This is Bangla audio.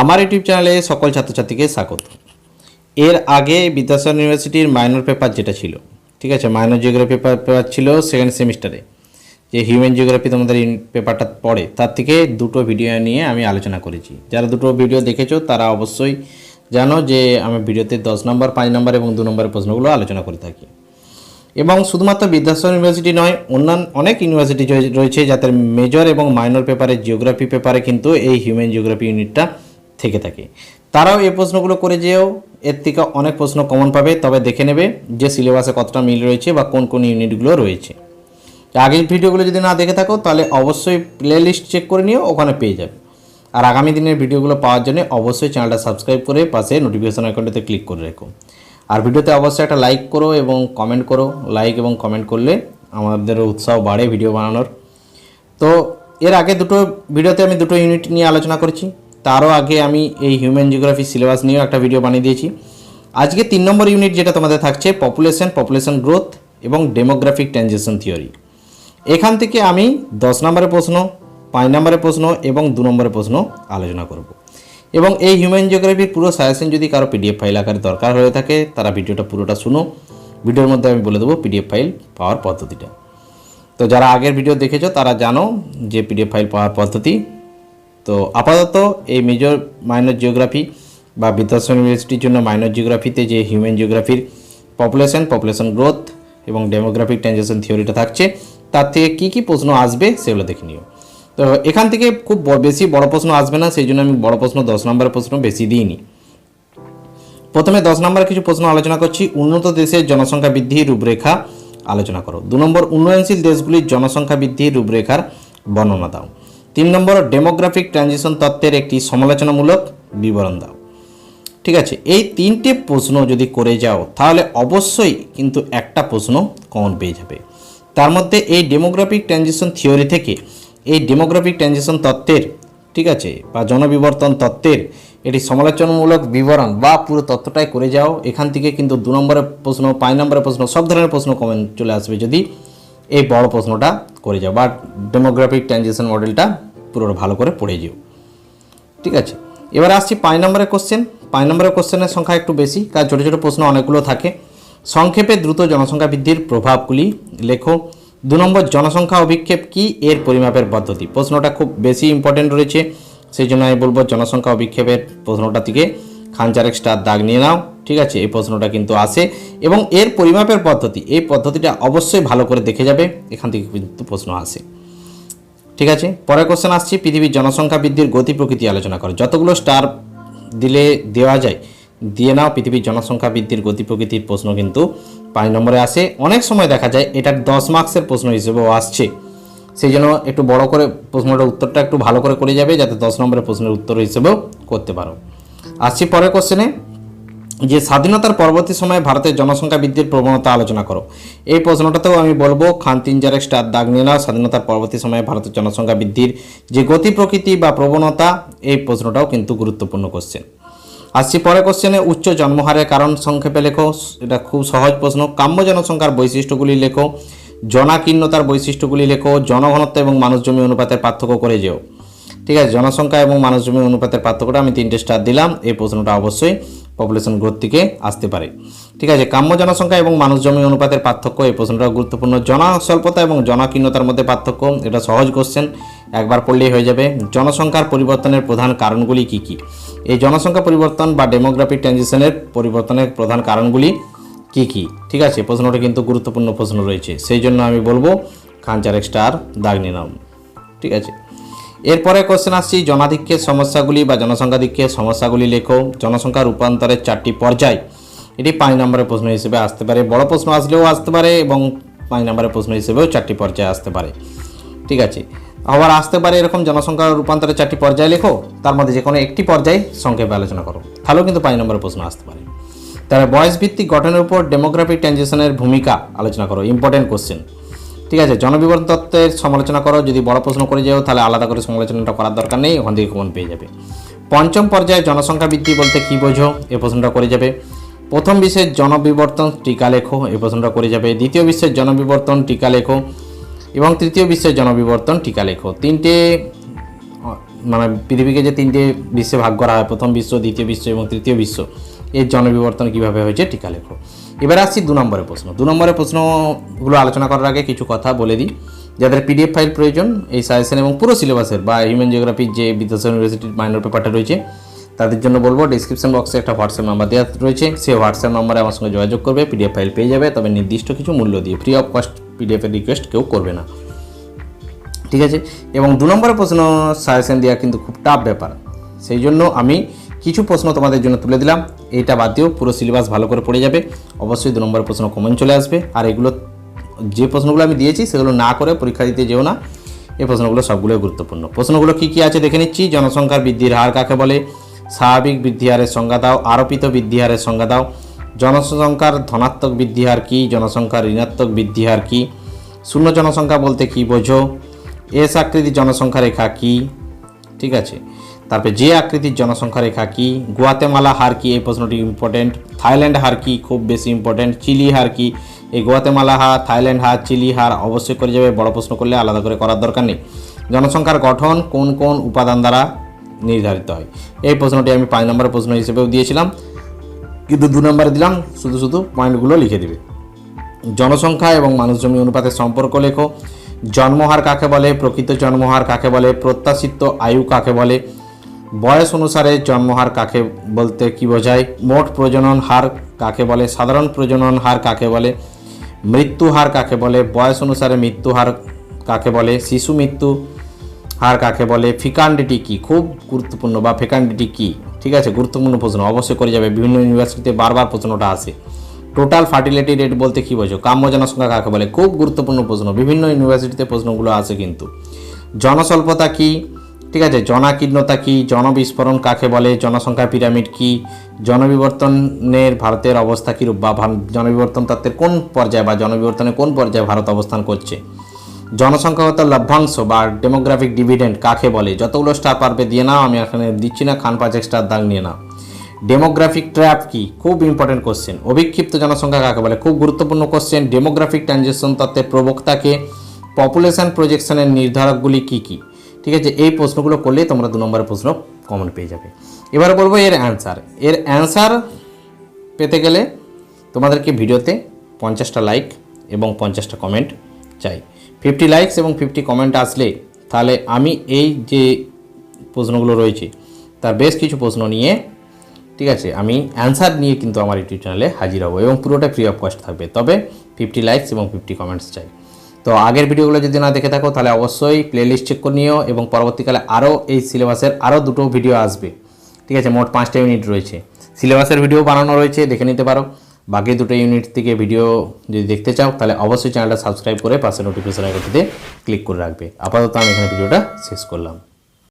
আমার ইউটিউব চ্যানেলে সকল ছাত্রছাত্রীকে স্বাগত। এর আগে বিদ্যাসাগর ইউনিভার্সিটির মাইনর পেপার যেটা ছিল, ঠিক আছে? মাইনর জিওগ্রাফি পেপার ছিল সেকেন্ড সেমিস্টারে যে হিউম্যান জিওগ্রাফি তোমাদের পেপারটা পড়ে, তার থেকে দুটো ভিডিও নিয়ে আমি আলোচনা করেছি। যারা দুটো ভিডিও দেখেছ, তারা অবশ্যই জানো যে আমি ভিডিওতে দশ নম্বর পাঁচ নম্বর এবং দু নম্বরের প্রশ্নগুলো আলোচনা করে থাকি। এবং শুধুমাত্র বিদ্যাসাগর ইউনিভার্সিটি নয় অন্যান্য অনেক ইউনিভার্সিটি রয়েছে যাদের মেজর এবং মাইনর পেপারে জিওগ্রাফি পেপারে কিন্তু এই হিউম্যান জিওগ্রাফি ইউনিটটা থেকে থাকে। তারাও এই প্রশ্নগুলো করে যেও এর থেকে অনেক প্রশ্ন কমন পাবে, তবে দেখে নেবে যে সিলেবাসে কতটা মিল রয়েছে বা কোন কোন ইউনিটগুলো রয়েছে। আগের ভিডিওগুলো যদি না দেখে থাকো, তাহলে অবশ্যই প্লেলিস্ট চেক করে নিও, ওখানে পেয়ে যাবে। আর আগামী দিনের ভিডিওগুলো পাওয়ার জন্য অবশ্যই চ্যানেলটা সাবস্ক্রাইব করে পাশে নোটিফিকেশন আইকনটাতে ক্লিক করে রেখো। আর ভিডিওতে অবশ্যই একটা লাইক করো এবং কমেন্ট করো। লাইক এবং কমেন্ট করলে আমাদের উৎসাহ বাড়ে ভিডিও বানানোর। তো এর আগে দুটো, ভিডিওতে আমি দুটো ইউনিট নিয়ে আলোচনা করেছি। তারও আগে আমি এই হিউম্যান জিওগ্রাফি সিলেবাস নিয়েও একটা ভিডিও বানিয়ে দিয়েছি। আজকে তিন নম্বর ইউনিট যেটা তোমাদের থাকছে পপুলেশন পপুলেশন গ্রোথ এবং ডেমোগ্রাফিক ট্রানজেকশন থিওরি এখান থেকে আমি দশ নম্বরের প্রশ্ন, পাঁচ নম্বরের প্রশ্ন এবং দু নম্বরের প্রশ্ন আলোচনা করব। এবং এই হিউম্যান জিওগ্রাফির পুরো সাজেশন যদি কারও পিডিএফ ফাইল আকারে দরকার হয়ে থাকে, তারা ভিডিওটা পুরোটা শুনো। ভিডিওর মধ্যে আমি বলে দেবো পিডিএফ ফাইল পাওয়ার পদ্ধতিটা। তো যারা আগের ভিডিও দেখেছ, তারা জানো যে পিডিএফ ফাইল পাওয়ার পদ্ধতি তো আপাতত এই মেজর মাইনর জিওগ্রাফি বা বিদ্যাসাগর ইউনিভার্সিটির জন্য মাইনর জিওগ্রাফিতে যে হিউম্যান জিওগ্রাফির পপুলেশন পপুলেশন গ্রোথ এবং ডেমোগ্রাফিক ট্রানজেকশন থিওরিটা থাকছে, তার থেকে কী কী প্রশ্ন আসবে সেগুলো দেখে নিও। তো এখান থেকে খুব বেশি বড় প্রশ্ন আসবে না, সেই জন্য আমি বড় প্রশ্ন, দশ নম্বরের প্রশ্ন বেশি দিইনি। প্রথমে দশ নম্বর কিছু প্রশ্ন আলোচনা করছি, উন্নত দেশের জনসংখ্যা বৃদ্ধির রূপরেখা আলোচনা করো। দু নম্বর, উন্নয়নশীল দেশগুলির জনসংখ্যা বৃদ্ধির রূপরেখার বর্ণনা দাও। তিন নম্বর ডেমোগ্রাফিক ট্রানজিশন তত্ত্বের একটি সমালোচনামূলক বিবরণ দাও। ঠিক আছে, এই তিনটে প্রশ্ন যদি করে যাও, তাহলে অবশ্যই কিন্তু একটা প্রশ্ন কমন পেয়ে যাবে। তার মধ্যে এই ডেমোগ্রাফিক ট্রানজিশন থিওরি থেকে এই ডেমোগ্রাফিক ট্রানজিশন তত্ত্বের, ঠিক আছে, বা জনবিবর্তন তত্ত্বের এটি সমালোচনামূলক বিবরণ বা পুরো তত্ত্বটাই করে যাও। এখান থেকে কিন্তু দু নম্বরের প্রশ্ন, পাঁচ নম্বরের প্রশ্ন, সব ধরনের প্রশ্ন কমন চলে আসবে। যদি এই বড় প্রশ্নটা করে যাও, বা ডেমোগ্রাফিক ট্রানজিশন মডেলটা পুরো ভালো করে পড়ে যেও। ঠিক আছে? এবার আসছি পাঁচ নম্বরের কোশ্চেন পাঁচ নম্বরের কোশ্চেনের সংখ্যা একটু বেশি, কারণ ছোটো ছোটো প্রশ্ন অনেকগুলো থাকে। সংক্ষেপে দ্রুত জনসংখ্যা বৃদ্ধির প্রভাবগুলি লেখো। দু নম্বর, জনসংখ্যা অভিক্ষেপ কি? এর পরিমাপের পদ্ধতি। প্রশ্নটা খুব বেশি ইম্পর্টেন্ট রয়েছে, সেই জন্য আমি বলব জনসংখ্যা অভিক্ষেপের প্রশ্নটা থেকে খান চারেক স্টার দাগ নিয়ে নাও, ঠিক আছে? এই প্রশ্নটা কিন্তু আসে এবং এর পরিমাপের পদ্ধতি, এই পদ্ধতিটা অবশ্যই ভালো করে দেখে যাবে। এখান থেকে কিন্তু প্রশ্ন আসে। ঠিক আছে? পরের কোশ্চেন আসছি, পৃথিবীর জনসংখ্যা বৃদ্ধির গতি প্রকৃতি আলোচনা করো। যতগুলো স্টার দিলে দেওয়া যায়, দিয়ে নাও, পৃথিবীর জনসংখ্যা বৃদ্ধির গতি প্রকৃতির প্রশ্ন কিন্তু পাঁচ নম্বরে আসে। অনেক সময় দেখা যায় এটা দশ মার্কসের প্রশ্ন হিসেবেও আসছে। সেই জন্য একটু বড় করে প্রশ্নটার উত্তরটা একটু ভালো করে করে যাবে, যাতে দশ নম্বরের প্রশ্নের উত্তর হিসেবেও করতে পারো। আসছি পরের কোশ্চেনে যে স্বাধীনতার পরবর্তী সময়ে ভারতের জনসংখ্যা বৃদ্ধির প্রবণতা আলোচনা করো। এই প্রশ্নটাতেও আমি বলব, খান তিন চার স্টার দাগ নিয়ে নাও, স্বাধীনতার পরবর্তী সময়ে ভারতের জনসংখ্যা বৃদ্ধির যে গতি প্রকৃতি বা প্রবণতা, এই প্রশ্নটাও কিন্তু গুরুত্বপূর্ণ কোশ্চেন আসছি পরে কোশ্চেনে উচ্চ জন্মহারের কারণ সংক্ষেপে লেখো। এটা খুব সহজ প্রশ্ন। কাম্য জনসংখ্যার বৈশিষ্ট্যগুলি লেখো। জনাকীর্ণতার বৈশিষ্ট্যগুলি লেখো। জনঘনত্ব এবং মানুষ জমি অনুপাতের পার্থক্য করে যেও। ঠিক আছে, জনসংখ্যা এবং মানুষ জমি অনুপাতের পার্থক্যটা আমি তিনটে স্টার দিলাম। এই প্রশ্নটা অবশ্যই পপুলেশন গ্রোথ থেকে আসতে পারে। ঠিক আছে, কাম্য জনসংখ্যা এবং মানুষ জমি অনুপাতের পার্থক্য, এই প্রশ্নটা গুরুত্বপূর্ণ। জনস্বল্পতা এবং জনাকীর্ণতার মধ্যে পার্থক্য, এটা সহজ কোশ্চেন একবার পড়লেই হয়ে যাবে। জনসংখ্যার পরিবর্তনের প্রধান কারণগুলি কি কি? এই জনসংখ্যা পরিবর্তন বা ডেমোগ্রাফিক ট্রানজিশনের পরিবর্তনের প্রধান কারণগুলি কি কি? ঠিক আছে প্রশ্নটা কিন্তু গুরুত্বপূর্ণ প্রশ্ন রয়েছে। সেই জন্য আমি বলব, খান চারেক স্টার দাগ নিলাম ঠিক আছে। এরপরে কোশ্চেন আসছি, জনাধিক্যের সমস্যাগুলি বা জনসংখ্যাধিক্যের সমস্যাগুলি লেখো। জনসংখ্যা রূপান্তরের চারটি পর্যায়। এটি পাঁচ নম্বরের প্রশ্ন হিসেবে আসতে পারে। বড় প্রশ্ন আসলেও আসতে পারে এবং পাঁচ নম্বরের প্রশ্ন হিসেবেও চারটি পর্যায়ে আসতে পারে। ঠিক আছে? আবার আসতে পারে এরকম জনসংখ্যা রূপান্তরের চারটি পর্যায় লেখো। তার মধ্যে যে কোনো একটি পর্যায়ে সংক্ষেপে আলোচনা করো। তাহলেও কিন্তু পাঁচ নম্বরের প্রশ্ন আসতে পারে। তাহলে বয়স ভিত্তিক গঠনের উপর ডেমোগ্রাফিক ট্রানজিশনের ভূমিকা আলোচনা করো। ইম্পর্টেন্ট কোশ্চেন ঠিক আছে, জনবিবরণ তত্ত্বের সমালোচনা করো, যদি বড় প্রশ্ন করে যাও, তাহলে আলাদা করে সমালোচনাটা করার দরকার নেই, ওখান থেকে কমন পেয়ে যাবে। পঞ্চম পর্যায়ে জনসংখ্যা বৃদ্ধি বলতে কী বোঝো? এ প্রশ্নটা করে যাবে। প্রথম বিশ্বের জনবিবর্তন টিকা লেখো, এ প্রশ্নটা করে যাবে। দ্বিতীয় বিশ্বের জনবিবর্তন টিকা লেখো, এবং তৃতীয় বিশ্বের জনবিবর্তন টিকা লেখো। তিনটে মানে পৃথিবীকে যে তিনটে বিশ্বে ভাগ করা হয়, প্রথম বিশ্ব, দ্বিতীয় বিশ্ব এবং তৃতীয় বিশ্ব, এর জনবিবর্তন কীভাবে হয়েছে টিকা লেখো। এবার আসছি দু নম্বরের প্রশ্ন। দু নম্বরের প্রশ্নগুলো আলোচনা করার আগে কিছু কথা বলে দিই। যাদের পিডিএফ ফাইল প্রয়োজন, এই সাজেশন এবং পুরো সিলেবাসের বা হিউম্যান জিওগ্রাফির যে বিদ্যাসাগর ইউনিভার্সিটির মাইনর পেপারটা রয়েছে, তাদের জন্য বলব ডিসক্রিপশন বক্সে একটা হোয়াটসঅ্যাপ নাম্বার দেওয়া রয়েছে। সেই হোয়াটসঅ্যাপ নাম্বারে আমার সঙ্গে যোগাযোগ করবে পিডিএফ ফাইল পেয়ে যাবে, তবে নির্দিষ্ট কিছু মূল্য দিয়ে ফ্রি অফ কস্ট পিডিএফের রিকোয়েস্ট কেউ করবে না। ঠিক আছে? এবং দু নম্বরের প্রশ্ন সাজেশন দেওয়া কিন্তু খুব টাফ ব্যাপার। সেই জন্য আমি কিছু প্রশ্ন তোমাদের জন্য তুলে দিলাম। এইটা বাদ দিয়েও পুরো সিলেবাস ভালো করে পড়ে যাবে। অবশ্যই দু নম্বর প্রশ্ন কমন চলে আসবে। আর এগুলো, যে প্রশ্নগুলো আমি দিয়েছি, সেগুলো না করে পরীক্ষা দিতে যেও না। এই প্রশ্নগুলো সবগুলোই গুরুত্বপূর্ণ। প্রশ্নগুলো কী কী আছে দেখে নিচ্ছি। জনসংখ্যার বৃদ্ধির হার কাকে বলে? স্বাভাবিক বৃদ্ধি হারের সংজ্ঞা দাও। আরোপিত বৃদ্ধি হারের সংজ্ঞা দাও। জনসংখ্যার ধনাত্মক বৃদ্ধি হার কী? জনসংখ্যার ঋণাত্মক বৃদ্ধি হার কী? শূন্য জনসংখ্যা বলতে কী বোঝো? এস আকৃতি জনসংখ্যা রেখা কী? ঠিক আছে। তারপরে যে আকৃতির জনসংখ্যা রেখা কী, গুয়াতেমালা হার কী, এই প্রশ্নটি ইম্পর্টেন্ট থাইল্যান্ড হার কী খুব বেশি ইম্পর্টেন্ট চিলি হার কী, এই গুয়াতেমালা হার, থাইল্যান্ড হার, চিলি হার অবশ্যই করে যাবে, বড় প্রশ্ন করলে আলাদা করে করার দরকার নেই। জনসংখ্যার গঠন কোন কোন উপাদান দ্বারা নির্ধারিত হয়? এই প্রশ্নটি আমি পাঁচ নম্বরের প্রশ্ন হিসেবেও দিয়েছিলাম, কিন্তু দু নম্বরে দিলাম, শুধু শুধু পয়েন্টগুলো লিখে দেবে। জনসংখ্যা এবং মানুষ জমি অনুপাতের সম্পর্ক লেখো, জন্মহার কাকে বলে, প্রকৃত জন্মহার কাকে বলে, প্রত্যাশিত আয়ু কাকে বলে বয়স অনুসারে জন্মহার কাকে বলতে কি বোঝায়? মোট প্রজনন হার কাকে বলে? সাধারণ প্রজনন হার কাকে বলে? মৃত্যু হার কাকে বলে? বয়স অনুসারে মৃত্যু হার কাকে বলে? শিশু মৃত্যু হার কাকে বলে? ফিকান্ডিটি কি? খুব গুরুত্বপূর্ণ বা ফেকান্ডিটি কি? ঠিক আছে, গুরুত্বপূর্ণ প্রশ্ন। অবশ্যই করে যাবে। বিভিন্ন ইউনিভার্সিটিতে বারবার প্রশ্নটা আসে। টোটাল ফার্টিলিটি রেট বলতে কী বোঝো? কাম্য জনসংখ্যা কাকে বলে? খুব গুরুত্বপূর্ণ প্রশ্ন। বিভিন্ন ইউনিভার্সিটিতে প্রশ্নগুলো আসে কিন্তু। জনস্বল্পতা কি? ঠিক আছে, জনাকীর্ণতা কি, জনবিস্ফোরণ কাকে বলে জনসংখ্যা পিরামিড কি, জনবিবর্তনের ভারতের অবস্থা কীরূপ, বা জনবিবর্তন তত্ত্বের কোন পর্যায়ে বা জনবিবর্তনের কোন পর্যায়ে ভারত অবস্থান করছে? জনসংখ্যাগত লভ্যাংশ বা ডেমোগ্রাফিক ডিভিডেন্ড কাকে বলে? যতগুলো স্টার পারবে দিয়ে নাও, আমি এখানে দিচ্ছি না, খান পাঁচেক স্টার দাগ নিয়ে নাও। ডেমোগ্রাফিক ট্র্যাপ কি? খুব ইম্পর্টেন্ট কোশ্চেন অবিক্ষিপ্ত জনসংখ্যা কাকে বলে? খুব গুরুত্বপূর্ণ কোশ্চেন ডেমোগ্রাফিক ট্রানজেকশন তত্ত্বের প্রবক্তাকে পপুলেশন প্রজেকশনের নির্ধারকগুলি কী কি? ঠিক আছে? এই প্রশ্নগুলো করলেই তোমরা দু নম্বরের প্রশ্ন কমন পেয়ে যাবে। এবার বলব এর অ্যান্সার এর অ্যান্সার পেতে গেলে তোমাদেরকে ভিডিওতে পঞ্চাশটা লাইক এবং পঞ্চাশটা কমেন্ট চাই। ফিফটি লাইকস এবং ফিফটি কমেন্ট আসলে তাহলে আমি এই যে প্রশ্নগুলো রয়েছে, তার বেশ কিছু প্রশ্ন নিয়ে, ঠিক আছে? আমি অ্যান্সার নিয়ে কিন্তু আমার ইউটিউব চ্যানেলে হাজির হব এবং পুরোটা ফ্রি অফ কস্ট থাকবে। তবে ফিফটি লাইকস এবং ফিফটি কমেন্টস চাই। তো আগের ভিডিওগুলো যদি না দেখে থাকো, তাহলে অবশ্যই প্লেলিস্ট চেক করে নিও এবং পরবর্তীকালে আরও এই সিলেবাসের আরও দুটো ভিডিও আসবে। ঠিক আছে, মোট পাঁচটা ইউনিট রয়েছে। সিলেবাসের ভিডিও বানানো রয়েছে, দেখে নিতে পারো। বাকি দুটো ইউনিট থেকে ভিডিও যদি দেখতে চাও, তাহলে অবশ্যই চ্যানেলটা সাবস্ক্রাইব করে পাশে নোটিফিকেশন আইকনটিতে ক্লিক করে রাখবে। আপাতত আমি এখানে ভিডিওটা শেষ করলাম।